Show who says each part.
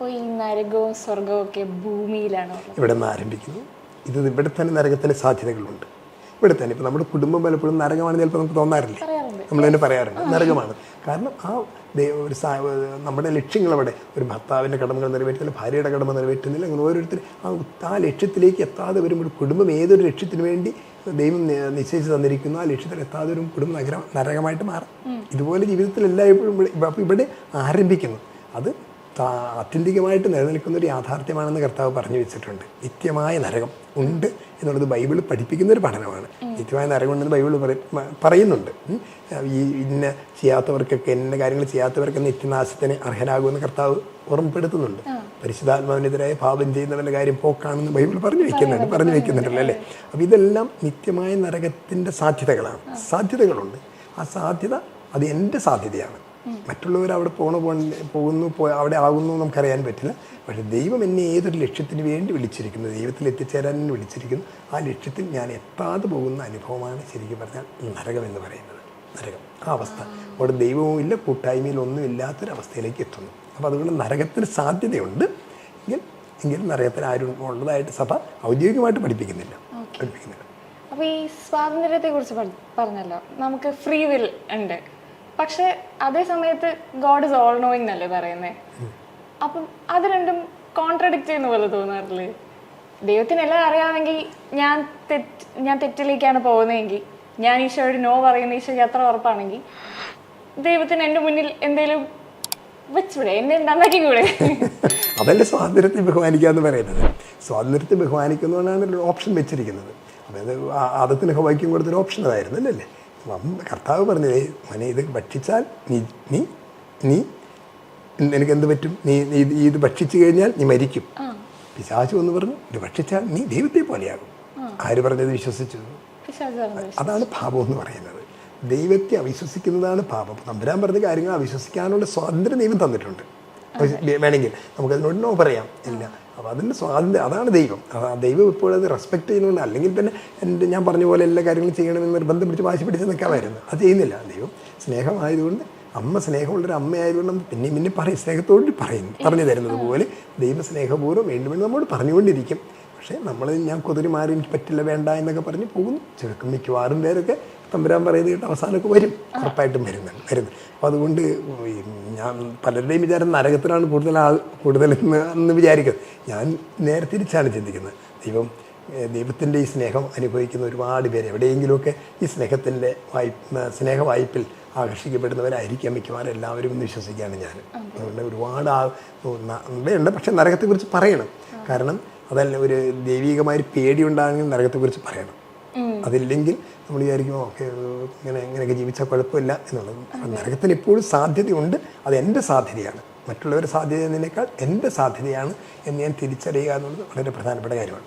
Speaker 1: അപ്പോൾ ഈ നരകവും സ്വർഗവും ഒക്കെ ഭൂമിയിലാണ്
Speaker 2: ഇവിടെ നിന്ന് ആരംഭിക്കുന്നു. ഇത് ഇവിടെ തന്നെ നരകത്തിന് സാധ്യതകളുണ്ട്. ഇവിടെ തന്നെ ഇപ്പൊ നമ്മുടെ കുടുംബം പലപ്പോഴും നരകമാണെന്ന് ചിലപ്പോൾ നമുക്ക് തോന്നാറില്ലേ? നമ്മൾ തന്നെ പറയാറുണ്ട്. നരകമാണ്. കാരണം ആ ഒരു നമ്മുടെ ലക്ഷ്യങ്ങൾ അവിടെ ഒരു ഭർത്താവിന്റെ കടമകൾ നിറവേറ്റുന്നില്ല ഭാര്യയുടെ കടമ നിറവേറ്റുന്നില്ല അങ്ങനെ ഓരോരുത്തർ ആ ആ ലക്ഷ്യത്തിലേക്ക് എത്താതെ വരുമ്പോൾ കുടുംബം ഏതൊരു ലക്ഷ്യത്തിന് വേണ്ടി ദൈവം നിശ്ചയിച്ച് തന്നിരിക്കുന്നു ആ ലക്ഷ്യത്തിൽ എത്താതെ വരും കുടുംബം നഗരം നരകമായിട്ട് മാറും. ഇതുപോലെ ജീവിതത്തിൽ എല്ലായ്പ്പോഴും ഇവിടെ അപ്പോൾ ഇവിടെ ആരംഭിക്കുന്നു. അത് ആത്യന്തികമായിട്ട് നിലനിൽക്കുന്ന ഒരു യാഥാർത്ഥ്യമാണെന്ന് കർത്താവ് പറഞ്ഞു വെച്ചിട്ടുണ്ട്. നിത്യമായ നരകം ഉണ്ട് എന്നുള്ളത് ബൈബിൾ പഠിപ്പിക്കുന്ന ഒരു പഠനമാണ് നിത്യമായ നരകം ഉണ്ടെന്ന് ബൈബിൾ പറയുന്നുണ്ട്. ഈ ഇന്ന ചെയ്യാത്തവർക്കൊക്കെ ഇന്ന കാര്യങ്ങൾ ചെയ്യാത്തവർക്ക് നിത്യനാശത്തിന് അർഹനാകുമെന്ന് കർത്താവ് ഓർമ്മപ്പെടുത്തുന്നുണ്ട്. പരിശുദ്ധാത്മാവിനെതിരായ പാപം ചെയ്യുന്നവന്റെ കാര്യം പോക്കാണെന്ന് ബൈബിൾ പറഞ്ഞു വെക്കുന്നുണ്ട് പറഞ്ഞു വെക്കുന്നുണ്ടല്ലോ അല്ലേ? അപ്പോൾ ഇതെല്ലാം നിത്യമായ നരകത്തിന്റെ സാധ്യതകളാണ്. സാധ്യതകളുണ്ട്. ആ സാധ്യത അത് എന്റെ സാധ്യതയാണ്. മറ്റുള്ളവർ അവിടെ പോണ പോകുന്നു അവിടെ ആകുന്നു നമുക്കറിയാൻ പറ്റില്ല. പക്ഷെ ദൈവം എന്നെ ഏതൊരു ലക്ഷ്യത്തിന് വേണ്ടി വിളിച്ചിരിക്കുന്നു ദൈവത്തിൽ എത്തിച്ചേരാൻ വിളിച്ചിരിക്കുന്നു ആ ലക്ഷ്യത്തിൽ ഞാൻ എത്താതെ പോകുന്ന അനുഭവമാണ് ശരിക്കും പറഞ്ഞാൽ നരകം എന്ന് പറയുന്നത്. നരകം. ആ അവസ്ഥ. അവിടെ ദൈവവും ഇല്ല കൂട്ടായ്മയിൽ ഒന്നും ഇല്ലാത്തൊരവസ്ഥയിലേക്ക് എത്തുന്നു. അപ്പോൾ അതുകൊണ്ട് നരകത്തിന് സാധ്യതയുണ്ട്. എങ്കിൽ എങ്കിലും നരകത്തിന് ആരും ഉള്ളതായിട്ട് സഭ ഔദ്യോഗികമായിട്ട് പഠിപ്പിക്കുന്നില്ല. പഠിപ്പിക്കുന്നില്ല.
Speaker 1: അപ്പോൾ ഈ സ്വാതന്ത്ര്യത്തെക്കുറിച്ച് പറഞ്ഞല്ലോ. നമുക്ക് ഫ്രീ വിൽ ഉണ്ട്. പക്ഷെ അതേ സമയത്ത് ഗോഡ് ഇസ് ഓൾ നോയിങ് അല്ലേ പറയുന്നത് അപ്പം അത് രണ്ടും കോൺട്രഡിക്റ്റ് ചെയ്യുന്ന പോലെ തോന്നാറില്ലേ? ദൈവത്തിന് എല്ലാം അറിയാമെങ്കിൽ ഞാൻ തെറ്റ് ഞാൻ തെറ്റിലേക്കാണ് പോകുന്നതെങ്കിൽ ഞാൻ ഈശോയോട് നോ പറയുന്ന ഈശോയ്ക്ക് അത്ര ഉറപ്പാണെങ്കിൽ ദൈവത്തിന് എന്റെ മുന്നിൽ എന്തെങ്കിലും വെച്ചൂടെ എന്നെ നന്നാക്കി കൂടെ
Speaker 2: അതല്ലേ സ്വാതന്ത്ര്യത്തെ ബഹുമാനിക്കുക എന്ന് പറയുന്നത്. സ്വാതന്ത്ര്യത്തെ ബഹുമാനിക്കുന്നതുകൊണ്ടാണ് ഓപ്ഷൻ വെച്ചിരിക്കുന്നത്. അതായത് ആദത്തിന് ഹവായിക്കും കൊടുത്തൊരു ഓപ്ഷൻ അതായിരുന്നു കർത്താവ് പറഞ്ഞത് മോനെ ഇത് ഭക്ഷിച്ചാൽ നീ നീ നീ നിനക്ക് എന്ത് പറ്റും? നീ നീ ഇത് ഭക്ഷിച്ചു കഴിഞ്ഞാൽ നീ മരിക്കും. പിശാചു എന്ന് പറഞ്ഞു ഇത് ഭക്ഷിച്ചാൽ നീ ദൈവത്തെ പോലെയാകും. ആര് പറഞ്ഞത് വിശ്വസിച്ചു. അതാണ് പാപം എന്ന് പറയുന്നത്. ദൈവത്തെ അവിശ്വസിക്കുന്നതാണ് പാപം. തമ്പുരാൻ പറഞ്ഞ കാര്യങ്ങൾ അവിശ്വസിക്കാനുള്ള സ്വാതന്ത്ര്യം ദൈവം തന്നിട്ടുണ്ട്. വേണമെങ്കിൽ നമുക്കതിനോട് നോ പറയാം. ഇല്ല. അപ്പോൾ അതിന്റെ സ്വാതന്ത്ര്യം അതാണ് ദൈവം. ദൈവം ഇപ്പോഴത് റെസ്പെക്ട് ചെയ്യുന്നുണ്ട്. അല്ലെങ്കിൽ പിന്നെ എന്റെ ഞാൻ പറഞ്ഞ പോലെ എല്ലാ കാര്യങ്ങളും ചെയ്യണമെന്ന് നിർബന്ധം പിടിച്ച് വാശി പിടിച്ച് നിൽക്കാമായിരുന്നു അത് ചെയ്യുന്നില്ല. ദൈവം സ്നേഹമായതുകൊണ്ട് അമ്മ സ്നേഹമുള്ളൊരു അമ്മയായതുകൊണ്ട് നമ്മൾ പിന്നെയും പിന്നെ പറയും സ്നേഹത്തോട് പറയുന്നു പറഞ്ഞു തരുന്നത് പോലെ ദൈവ സ്നേഹപൂർവം വീണ്ടും വീണ്ടും നമ്മോട് പറഞ്ഞുകൊണ്ടിരിക്കും. പക്ഷേ നമ്മൾ ഞാൻ കുതിരി മാറി എനിക്ക് പറ്റില്ല വേണ്ട എന്നൊക്കെ പറഞ്ഞ് പോകുന്നു. ചെറുക്കും മിക്കവാറും പേരൊക്കെ തമ്പുരാൻ പറയുന്നത് കേട്ട് അവസാനമൊക്കെ വരും. ഉറപ്പായിട്ടും വരും വരും അപ്പോൾ അതുകൊണ്ട് ഞാൻ പലരുടെയും വിചാരം നരകത്തിലാണ് കൂടുതൽ ആൾ കൂടുതലെന്ന് എന്ന് വിചാരിക്കുന്നത്. ഞാൻ നേരെ തിരിച്ചാണ് ചിന്തിക്കുന്നത്. ദൈവം ദൈവത്തിന്റെ ഈ സ്നേഹം അനുഭവിക്കുന്ന ഒരുപാട് പേര് എവിടെയെങ്കിലുമൊക്കെ ഈ സ്നേഹത്തിന്റെ വായ്പ സ്നേഹ വായ്പിൽ ആകർഷിക്കപ്പെടുന്നവരായിരിക്കാം മിക്കവാറും. എല്ലാവരും എന്ന് വിശ്വസിക്കുകയാണ് ഞാൻ. അതുകൊണ്ട് ഒരുപാട് ആ ഉണ്ട് പക്ഷേ നരകത്തെക്കുറിച്ച് പറയണം. കാരണം അതല്ല ഒരു ദൈവികമായ പേടി ഉണ്ടാകണമെങ്കിൽ നരകത്തെക്കുറിച്ച് പറയണം. അതില്ലെങ്കിൽ നമ്മൾ വിചാരിക്കും ഓക്കെ ഇങ്ങനെ ഇങ്ങനെയൊക്കെ ജീവിച്ചാൽ കുഴപ്പമില്ല എന്നുള്ളത്. നരകത്തിന് എപ്പോഴും സാധ്യതയുണ്ട്. അത് എന്റെ സാധ്യതയാണ്. മറ്റുള്ളവർ സാധ്യത എന്നതിനേക്കാൾ എന്റെ സാധ്യതയാണ് എന്ന് ഞാൻ തിരിച്ചറിയുക എന്നുള്ളത് വളരെ പ്രധാനപ്പെട്ട കാര്യമാണ്.